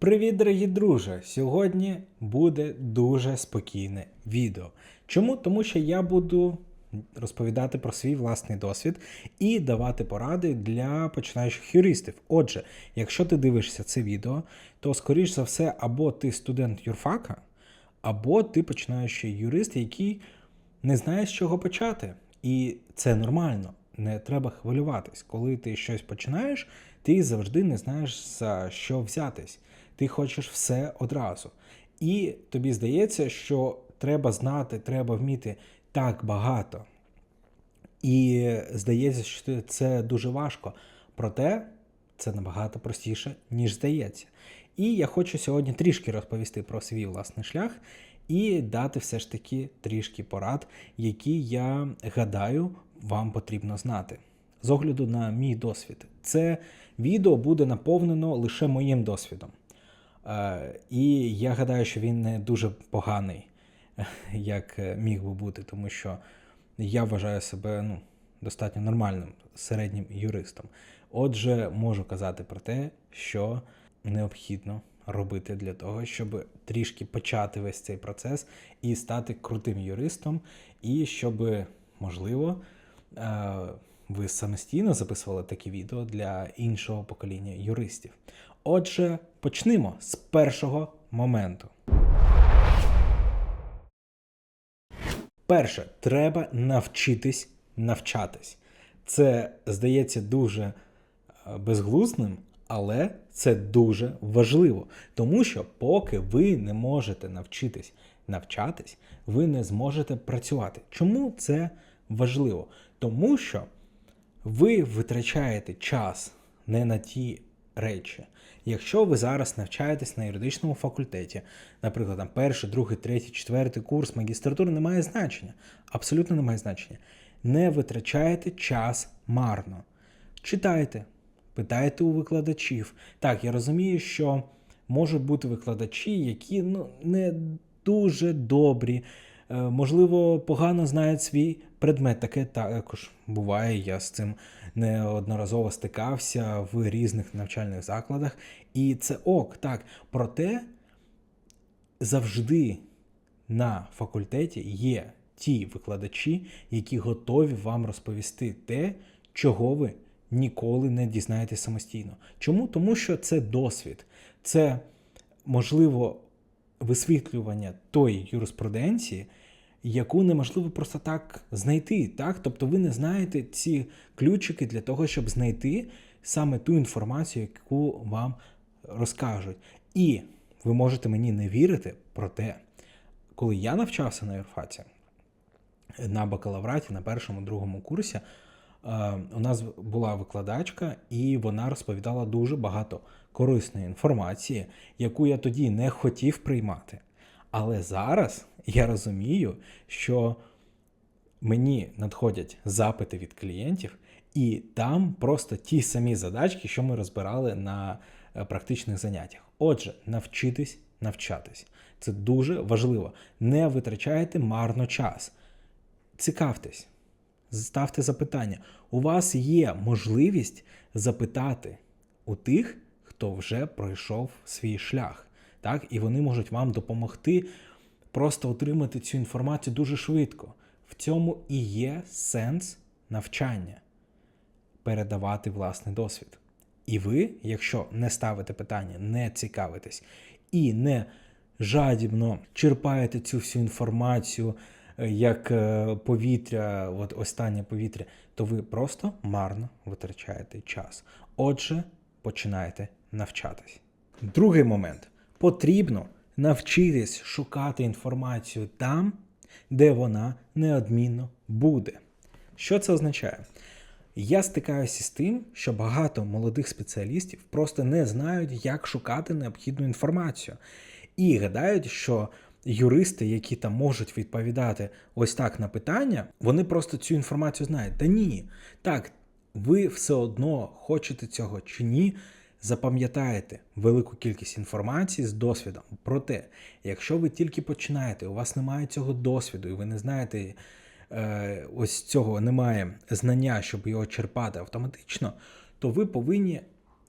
Привіт, дорогі друже! Сьогодні буде дуже спокійне відео. Чому? Тому що я буду розповідати про свій власний досвід і давати поради для починаючих юристів. Отже, якщо ти дивишся це відео, то скоріш за все, або ти студент юрфака, або ти починаючий юрист, який не знає, з чого почати. І це нормально, не треба хвилюватись. Коли ти щось починаєш, ти завжди не знаєш за що взятись. Ти хочеш все одразу. І тобі здається, що треба знати, треба вміти так багато. І здається, що це дуже важко. Проте це набагато простіше, ніж здається. І я хочу сьогодні трішки розповісти про свій власний шлях і дати все ж таки трішки порад, які я гадаю, вам потрібно знати. З огляду на мій досвід, це відео буде наповнено лише моїм досвідом. Е, І я гадаю, що він не дуже поганий, як е, міг би бути, тому що я вважаю себе ну, достатньо нормальним середнім юристом. Отже, можу казати про те, що необхідно робити для того, щоб трішки почати весь цей процес і стати крутим юристом, і щоб, можливо, е, ви самостійно записували такі відео для іншого покоління юристів. Отже, почнемо з першого моменту. Перше, треба навчитись навчатись. Це здається дуже е, безглузним, але це дуже важливо. Тому що, поки ви не можете навчитись навчатись, ви не зможете працювати. Чому це важливо? Тому що ви витрачаєте час не на ті речі. Якщо ви зараз навчаєтесь на юридичному факультеті, наприклад, там перший, другий, третій, четвертий курс магістратури не має значення, абсолютно не має значення. Не витрачайте час марно. Читайте, питайте у викладачів. Так, я розумію, що можуть бути викладачі, які ну, не дуже добрі, можливо, погано знають свій предмет. Таке також буває. Я з цим неодноразово стикався в різних навчальних закладах. І це ок, так. Проте завжди на факультеті є ті викладачі, які готові вам розповісти те, чого ви ніколи не дізнаєтесь самостійно. Чому? Тому що це досвід, це можливо висвітлювання тої юриспруденції, яку неможливо просто так знайти. Так? Тобто ви не знаєте ці ключики для того, щоб знайти саме ту інформацію, яку вам розкажуть. І ви можете мені не вірити, проте, коли я навчався на юрфаці, на бакалавраті, на першому другому курсі, е, у нас була викладачка, і вона розповідала дуже багато корисної інформації, яку я тоді не хотів приймати. Але зараз я розумію, що мені надходять запити від клієнтів, і там просто ті самі задачки, що ми розбирали на е, практичних заняттях. Отже, навчитись навчатись. Це дуже важливо. Не витрачайте марно час. Цікавтесь, ставте запитання. У вас є можливість запитати у тих, хто вже пройшов свій шлях. Так? І вони можуть вам допомогти просто отримати цю інформацію дуже швидко. В цьому і є сенс навчання передавати власний досвід. І ви, якщо не ставите питання, не цікавитесь і не жадібно черпаєте цю всю інформацію, е, як е, повітря, от останнє повітря, то ви просто марно витрачаєте час. Отже, починаєте навчатись. Другий момент. Потрібно навчитись шукати інформацію там, де вона неодмінно буде. Що це означає? Я стикаюся з тим, що багато молодих спеціалістів просто не знають, як шукати необхідну інформацію. І гадають, що юристи, які там можуть відповідати ось так на питання, вони просто цю інформацію знають. Та ні. Так, ви все одно хочете цього чи ні, запам'ятаєте велику кількість інформації з досвідом. Проте, якщо ви тільки починаєте, у вас немає цього досвіду, і ви не знаєте, е, ось цього немає знання, щоб його черпати автоматично, то ви повинні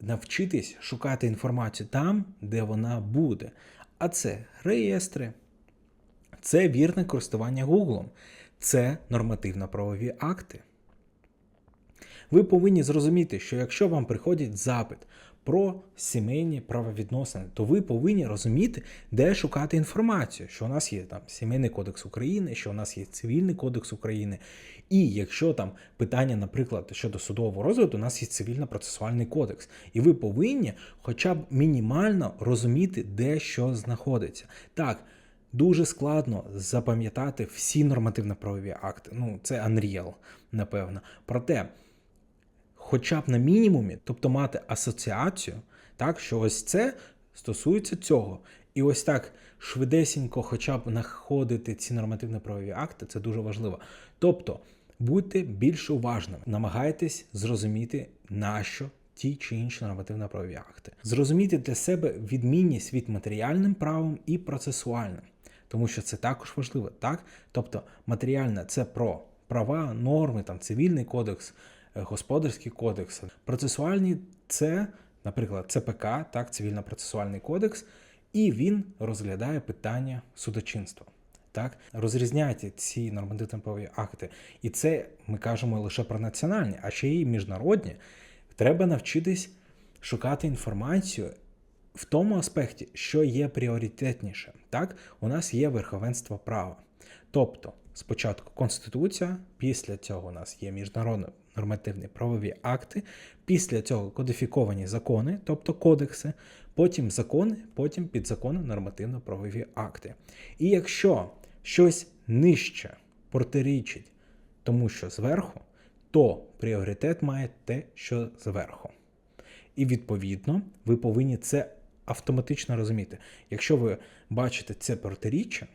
навчитись шукати інформацію там, де вона буде. А це реєстри, це вірне користування Гуглом, це нормативно-правові акти. Ви повинні зрозуміти, що якщо вам приходить запит про сімейні правовідносини, то ви повинні розуміти, де шукати інформацію, що у нас є там Сімейний кодекс України, що у нас є Цивільний кодекс України. І якщо там питання, наприклад, щодо судового розгляду, у нас є цивільно-процесуальний кодекс. І ви повинні хоча б мінімально розуміти, де що знаходиться. Так. Дуже складно запам'ятати всі нормативно-правові акти. Ну, це Unreal, напевно. Проте, хоча б на мінімумі, тобто мати асоціацію, так, що ось це стосується цього. І ось так швидесенько, хоча б знаходити ці нормативно-правові акти, це дуже важливо. Тобто, будьте більш уважними, намагайтесь зрозуміти, нащо ті чи інші нормативно-правові акти. Зрозуміти для себе відмінність від матеріальним правом і процесуальним, тому що це також важливо, так? Тобто матеріальне це про права, норми, там цивільний кодекс, е, господарський кодекс. Процесуальні це, наприклад, ЦПК, так, цивільно-процесуальний кодекс, і він розглядає питання судочинства. Так, розрізняйте ці нормативно-правові акти. І це ми кажемо лише про національні, а ще й міжнародні. Треба навчитись шукати інформацію в тому аспекті, що є пріоритетніше. Так, у нас є верховенство права. Тобто, спочатку Конституція, після цього у нас є міжнародні нормативні правові акти, після цього кодифіковані закони, тобто кодекси, потім закони, потім підзакони нормативно-правові акти. І якщо щось нижче протирічить тому, що зверху, то пріоритет має те, що зверху. І відповідно ви повинні це автоматично розуміти. Якщо ви бачите це протиріччя,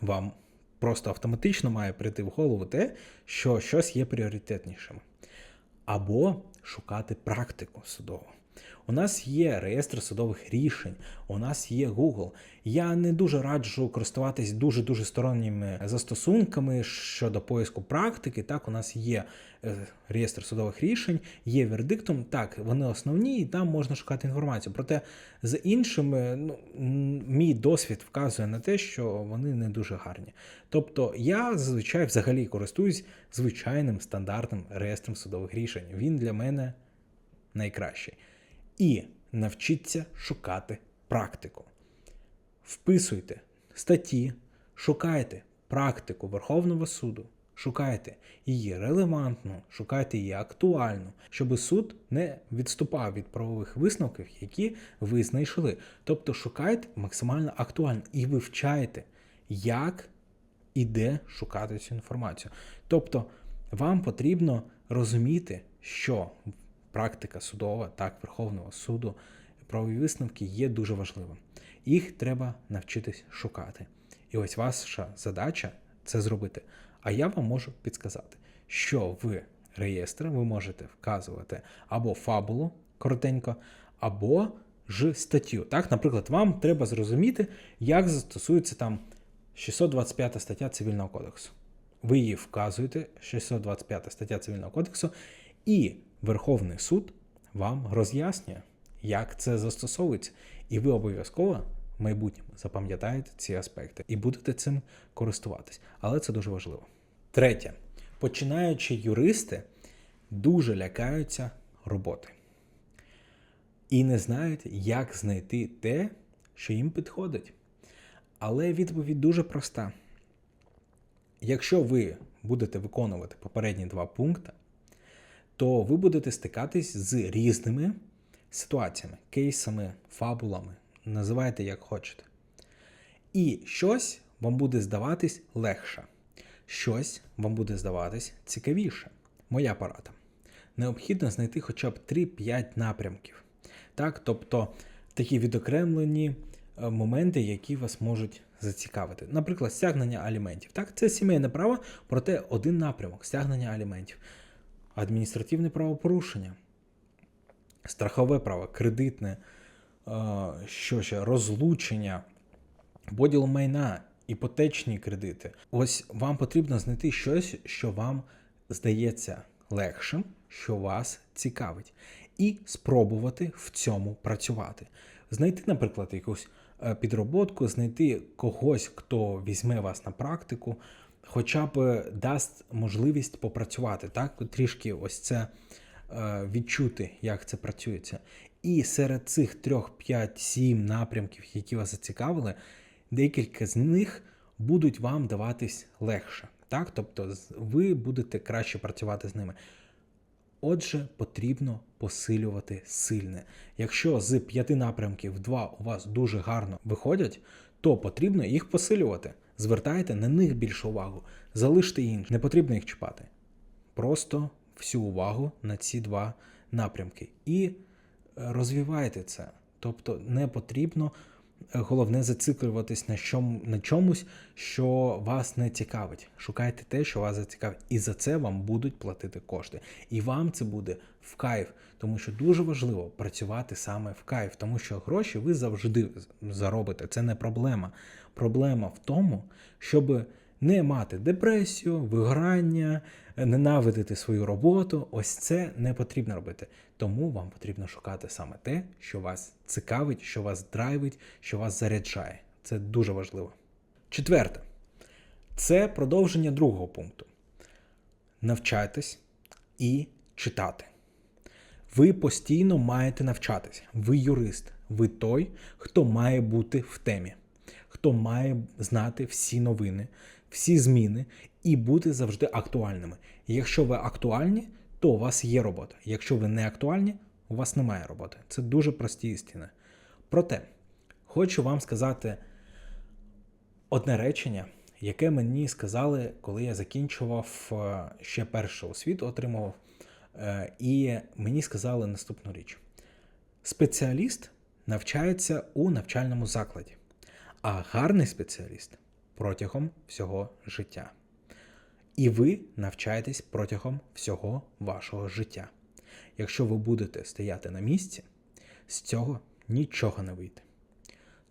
вам просто автоматично має прийти в голову те, що щось є пріоритетнішим. Або шукати практику судову. У нас є реєстр судових рішень, у нас є Google. Я не дуже раджу користуватись дуже-дуже сторонніми застосунками щодо поиску практики. Так, у нас є е, реєстр судових рішень, є вердиктом. Так, вони основні, і там можна шукати інформацію. Проте з іншими, ну, мій досвід вказує на те, що вони не дуже гарні. Тобто я зазвичай взагалі користуюсь звичайним стандартним реєстром судових рішень. Він для мене найкращий. І навчіться шукати практику. Вписуйте статті, шукайте практику Верховного суду, шукайте її релевантну, шукайте її актуальну, щоб суд не відступав від правових висновків, які ви знайшли. Тобто шукайте максимально актуально і вивчайте, як і де шукати цю інформацію. Тобто вам потрібно розуміти, що практика судова, так, Верховного суду, правові висновки є дуже важливим. Їх треба навчитись шукати. І ось ваша задача це зробити. А я вам можу підказати, що в реєстр ви можете вказувати або фабулу коротенько, або ж статтю. Так, Наприклад, вам треба зрозуміти, як застосується там 625 стаття Цивільного кодексу. Ви її вказуєте, 625 стаття Цивільного кодексу, і Верховний суд вам роз'яснює, як це застосовується, і ви обов'язково в майбутньому запам'ятаєте ці аспекти і будете цим користуватись. Але це дуже важливо. Третє. Починаючи юристи дуже лякаються роботи і не знають, як знайти те, що їм підходить. Але відповідь дуже проста. Якщо ви будете виконувати попередні два пункти, то ви будете стикатись з різними ситуаціями, кейсами, фабулами, називайте як хочете. І щось вам буде здаватись легше, щось вам буде здаватись цікавіше. Моя порада. Необхідно знайти хоча б 3-5 напрямків. Так, Тобто такі відокремлені е, моменти, які вас можуть зацікавити. Наприклад, стягнення аліментів. Так, Це сімейне право, проте один напрямок стягнення аліментів адміністративне правопорушення, страхове право, кредитне, е, що ще, розлучення, поділ майна, іпотечні кредити. Ось вам потрібно знайти щось, що вам здається легшим, що вас цікавить. і спробувати в цьому працювати. Знайти, наприклад, якусь е, підроботку, знайти когось, хто візьме вас на практику, хоча б дасть можливість попрацювати, так? Трішки ось це е, відчути, як це працюється. І серед цих 3, 5, 7 напрямків, які вас зацікавили, декілька з них будуть вам даватись легше. Так? Тобто ви будете краще працювати з ними. Отже, потрібно посилювати сильне. Якщо з п'яти напрямків два у вас дуже гарно виходять, то потрібно їх посилювати. Звертайте на них більше увагу, залиште інші. Не потрібно їх чіпати. Просто всю увагу на ці два напрямки і е, розвивайте це. Тобто не потрібно головне зациклюватись на, чому, на чомусь, що вас не цікавить. Шукайте те, що вас зацікавить, і за це вам будуть платити кошти. І вам це буде в кайф, тому що дуже важливо працювати саме в кайф, тому що гроші ви завжди заробите. Це не проблема. Проблема в тому, щоб не мати депресію, вигорання, ненавидити свою роботу. Ось це не потрібно робити. Тому вам потрібно шукати саме те, що вас цікавить, що вас драйвить, що вас заряджає. Це дуже важливо. Четверте, це продовження другого пункту. Навчайтесь і читати. Ви постійно маєте навчатись. Ви юрист, ви той, хто має бути в темі, хто має знати всі новини, всі зміни і бути завжди актуальними. Якщо ви актуальні, то у вас є робота. Якщо ви не актуальні, у вас немає роботи. Це дуже прості істини. Проте, хочу вам сказати одне речення, яке мені сказали, коли я закінчував е, ще першу освіту, отримував. Е, І мені сказали наступну річ: спеціаліст навчається у навчальному закладі, а гарний спеціаліст протягом всього життя. І ви навчаєтесь протягом всього вашого життя. Якщо ви будете стояти на місці, з цього нічого не вийде.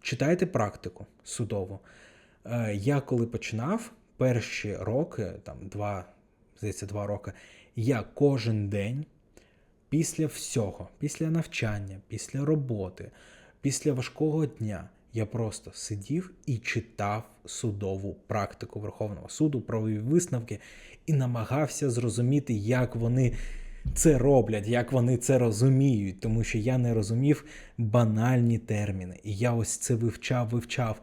Читайте практику судову. Е, Я коли починав перші роки, там два, здається, два роки, я кожен день після всього, після навчання, після роботи, після важкого дня, я просто сидів і читав судову практику Верховного суду, правові висновки і намагався зрозуміти, як вони це роблять, як вони це розуміють, тому що я не розумів банальні терміни. І я ось це вивчав, вивчав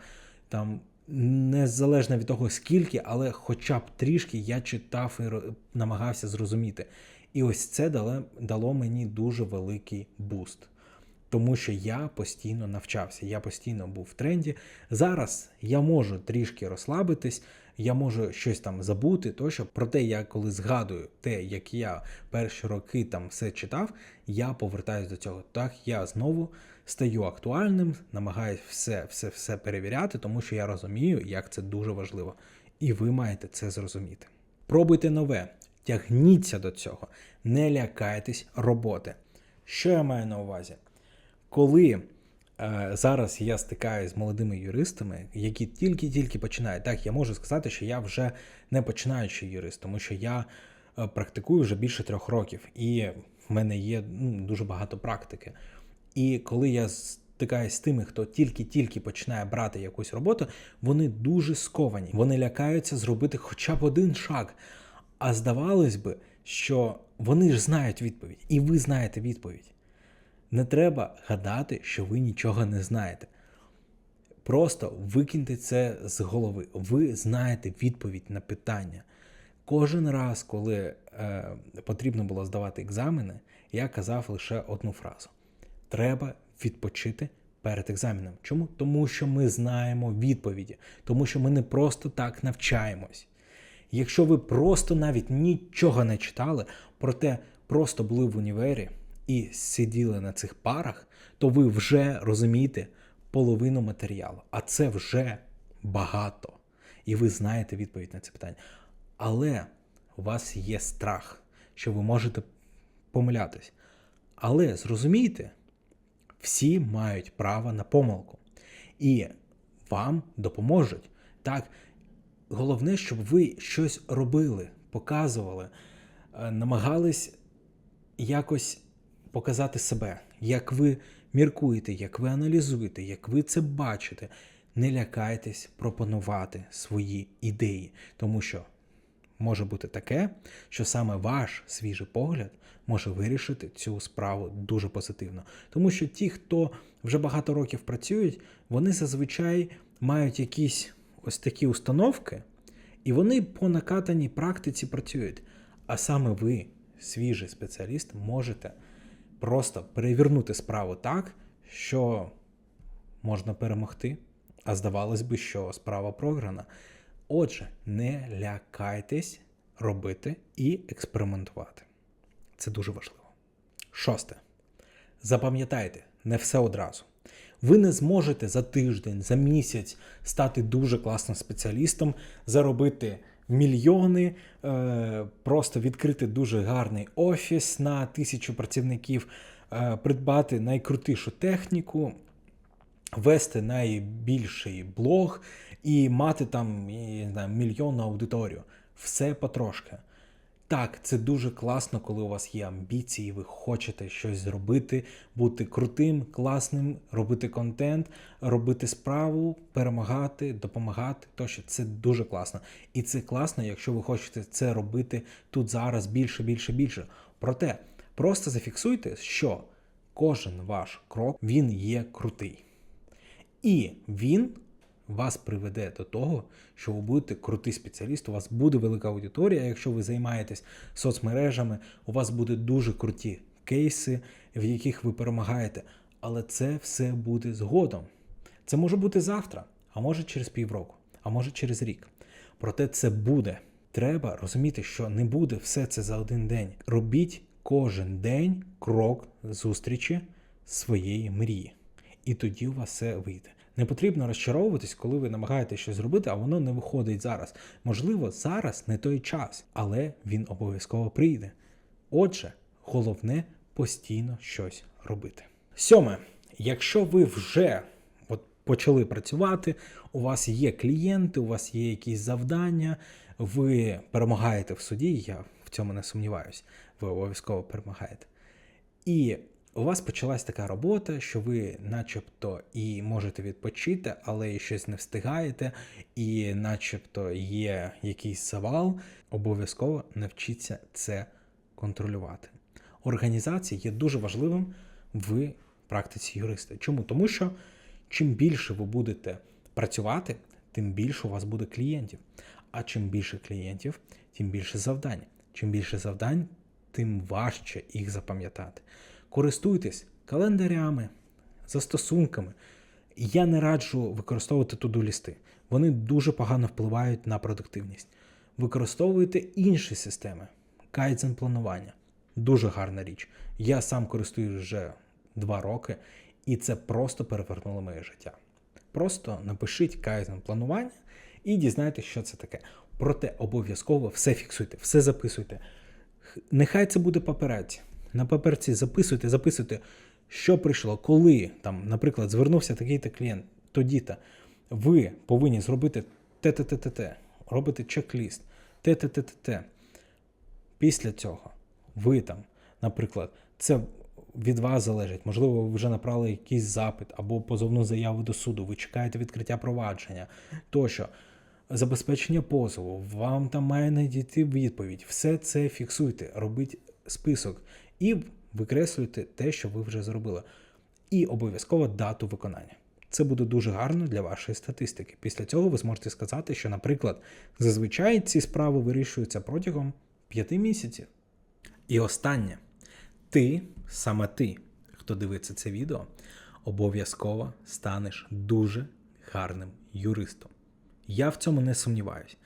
там. Незалежно від того, скільки, але хоча б трішки я читав і намагався зрозуміти. І ось це дало, дало мені дуже великий буст. Тому що я постійно навчався, я постійно був в тренді. Зараз я можу трішки розслабитись, я можу щось там забути, тощо. Проте я коли згадую те, як я перші роки там все читав, я повертаюся до цього. Так, я знову стаю актуальним, намагаюсь все, все, все перевіряти, тому що я розумію, як це дуже важливо. І ви маєте це зрозуміти. Пробуйте нове, тягніться до цього, не лякайтесь роботи. Що я маю на увазі? Коли е, зараз я стикаюся з молодими юристами, які тільки-тільки починають, так я можу сказати, що я вже не починаючий юрист, тому що я е, практикую вже більше трьох років, і в мене є ну, дуже багато практики. І коли я стикаюся з тими, хто тільки-тільки починає брати якусь роботу, вони дуже сковані. Вони лякаються зробити хоча б один шаг. А здавалось би, що вони ж знають відповідь, і ви знаєте відповідь. Не треба гадати, що ви нічого не знаєте. Просто викиньте це з голови. Ви знаєте відповідь на питання. Кожен раз, коли е, потрібно було здавати екзамени, я казав лише одну фразу: треба відпочити перед екзаменом. Чому? Тому що ми знаємо відповіді, тому що ми не просто так навчаємось. Якщо ви просто навіть нічого не читали, проте просто були в універі і сиділи на цих парах, то ви вже розумієте половину матеріалу, а це вже багато. І ви знаєте відповідь на це питання. Але у вас є страх, що ви можете помилятись. Але зрозумійте, всі мають право на помилку. І вам допоможуть. Так, головне, щоб ви щось робили, показували, е, намагались якось показати себе, як ви міркуєте, як ви аналізуєте, як ви це бачите. Не лякайтесь пропонувати свої ідеї, тому що може бути таке, що саме ваш свіжий погляд може вирішити цю справу дуже позитивно. Тому що ті, хто вже багато років працюють, вони зазвичай мають якісь ось такі установки, і вони по накатаній практиці працюють. А саме ви, свіжий спеціаліст, можете просто перевернути справу так, що можна перемогти. А здавалось би, що справа програна. Отже, не лякайтесь робити і експериментувати. Це дуже важливо. Шосте. Запам'ятайте, не все одразу. Ви не зможете за тиждень, за місяць стати дуже класним спеціалістом, заробити мільйони, е, просто відкрити дуже гарний офіс на тисячу працівників, е, придбати найкрутішу техніку, вести найбільший блог і мати там я не знаю, мільйонну аудиторію. Все потрошки. Так, це дуже класно, коли у вас є амбіції, ви хочете щось зробити, бути крутим, класним, робити контент, робити справу, перемагати, допомагати. Тощо це дуже класно. І це класно, якщо ви хочете це робити тут зараз більше, більше, більше. Проте просто зафіксуйте, що кожен ваш крок він є крутий. І він вас приведе до того, що ви будете крутий спеціаліст, у вас буде велика аудиторія. Якщо ви займаєтесь соцмережами, у вас будуть дуже круті кейси, в яких ви перемагаєте. Але це все буде згодом. Це може бути завтра, а може через півроку, а може через рік. Проте це буде. Треба розуміти, що не буде все це за один день. Робіть кожен день крок зустрічі своєї мрії. І тоді у вас все вийде. Не потрібно розчаровуватись, коли ви намагаєтесь щось зробити, а воно не виходить зараз. Можливо, зараз не той час, але він обов'язково прийде. Отже, головне постійно щось робити. Сьоме, якщо ви вже от почали працювати, у вас є клієнти, у вас є якісь завдання, ви перемагаєте в суді, я в цьому не сумніваюсь, ви обов'язково перемагаєте. І у вас почалась така робота, що ви, начебто, і можете відпочити, але і щось не встигаєте, і, начебто, є якийсь завал, обов'язково навчіться це контролювати. Організація є дуже важливим в практиці юриста. Чому? Тому що чим більше ви будете працювати, тим більше у вас буде клієнтів. А чим більше клієнтів, тим більше завдань. Чим більше завдань, тим важче їх запам'ятати. Користуйтесь календарями, застосунками. Я не раджу використовувати туду-лісти. Вони дуже погано впливають на продуктивність. Використовуйте інші системи, кайдзен планування. Дуже гарна річ. Я сам користуюсь вже два роки, і це просто перевернуло моє життя. Просто напишіть кайдзен планування і дізнайтесь, що це таке. Проте обов'язково все фіксуйте, все записуйте. Нехай це буде паперець. На паперці записуйте, записуйте, що прийшло, коли там, наприклад, звернувся такий-то клієнт, тоді-то ви повинні зробити те-те-те-те-те, робити чек-ліст, те-те-те-те-те. Після цього ви там, наприклад, це від вас залежить. Можливо, ви вже направили якийсь запит або позовну заяву до суду, ви чекаєте відкриття провадження тощо. Забезпечення позову, вам там має надійти відповідь. Все це фіксуйте, робіть список і викреслюйте те, що ви вже зробили. І обов'язково дату виконання. Це буде дуже гарно для вашої статистики. Після цього ви зможете сказати, що, наприклад, зазвичай ці справи вирішуються протягом 5 місяців. І останнє, ти, саме ти, хто дивиться це відео, обов'язково станеш дуже гарним юристом. Я в цьому не сумніваюсь.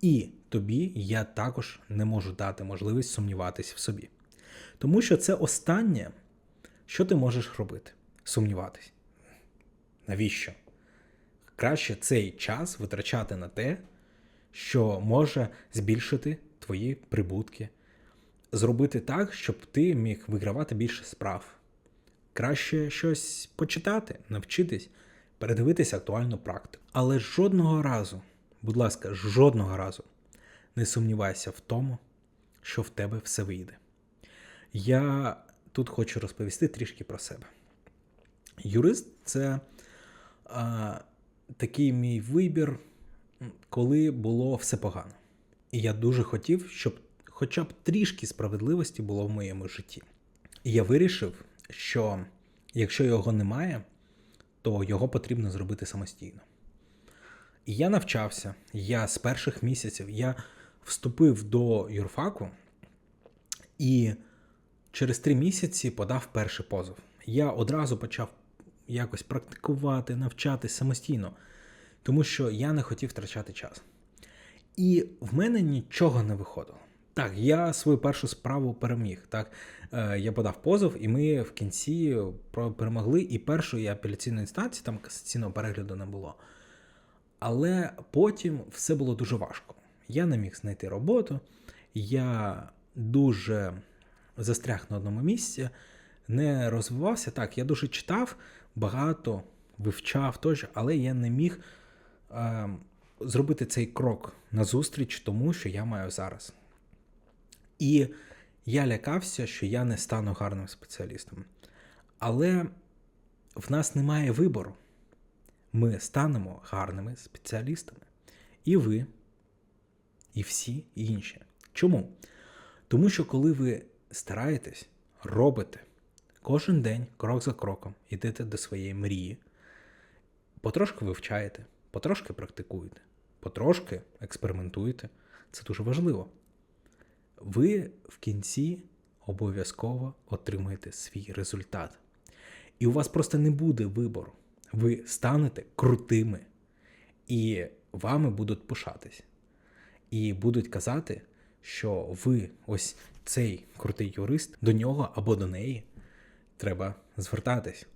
І тобі я також не можу дати можливість сумніватись в собі. Тому що це останнє, що ти можеш робити сумніватись. Навіщо? Краще цей час витрачати на те, що може збільшити твої прибутки, зробити так, щоб ти міг вигравати більше справ. Краще щось почитати, навчитись, передивитися актуальну практику. Але жодного разу, будь ласка, жодного разу не сумнівайся в тому, що в тебе все вийде. Я тут хочу розповісти трішки про себе. Юрист це а, такий мій вибір, коли було все погано. І я дуже хотів, щоб хоча б трішки справедливості було в моєму житті. І я вирішив, що якщо його немає, то його потрібно зробити самостійно. І я навчався, я з перших місяців я вступив до юрфаку і через три місяці подав перший позов. Я одразу почав якось практикувати, навчатись самостійно, тому що я не хотів втрачати час. І в мене нічого не виходило. Так, я свою першу справу переміг. Так, Е, я подав позов, і ми в кінці перемогли. І першої апеляційної інстанції, там касаційного перегляду не було. Але потім все було дуже важко. Я не міг знайти роботу, я дуже застряг на одному місці, не розвивався. Так, я дуже читав, багато вивчав теж, але я не міг е, зробити цей крок назустріч тому, що я маю зараз. І я лякався, що я не стану гарним спеціалістом. Але в нас немає вибору. Ми станемо гарними спеціалістами. І ви, і всі інші. Чому? Тому що коли ви стараєтесь, робите кожен день, крок за кроком, йдете до своєї мрії, потрошки вивчаєте, потрошки практикуєте, потрошки експериментуєте. Це дуже важливо. Ви в кінці обов'язково отримаєте свій результат. І у вас просто не буде вибору. Ви станете крутими, і вами будуть пишатись. І будуть казати, що ви ось цей крутий юрист, до нього або до неї треба звертатись.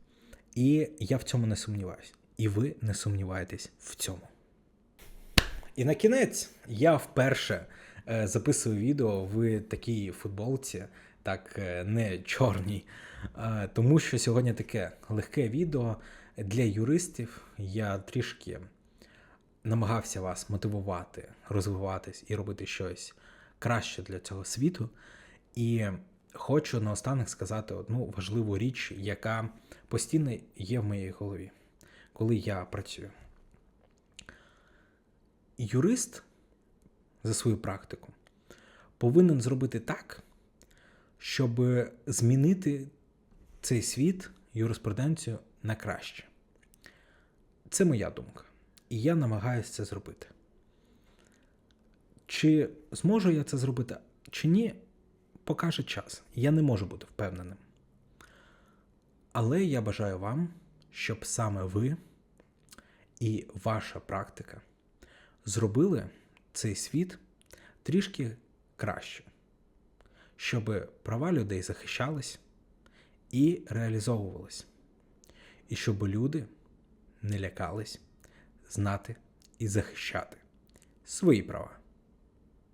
І я в цьому не сумніваюся. І ви не сумніваєтесь в цьому. І на кінець я вперше е, записую відео в такій футболці, так е, не чорній. Е, тому що сьогодні таке легке відео для юристів. Я трішки намагався вас мотивувати, розвиватись і робити щось краще для цього світу. І хочу наостанок сказати одну важливу річ, яка постійно є в моїй голові, коли я працюю. Юрист за свою практику повинен зробити так, щоб змінити цей світ, юриспруденцію на краще. Це моя думка. І я намагаюся це зробити. Чи зможу я це зробити, чи ні, покаже час. Я не можу бути впевненим. Але я бажаю вам, щоб саме ви і ваша практика зробили цей світ трішки краще, щоб права людей захищались і реалізовувались, і щоб люди не лякались знати і захищати свої права.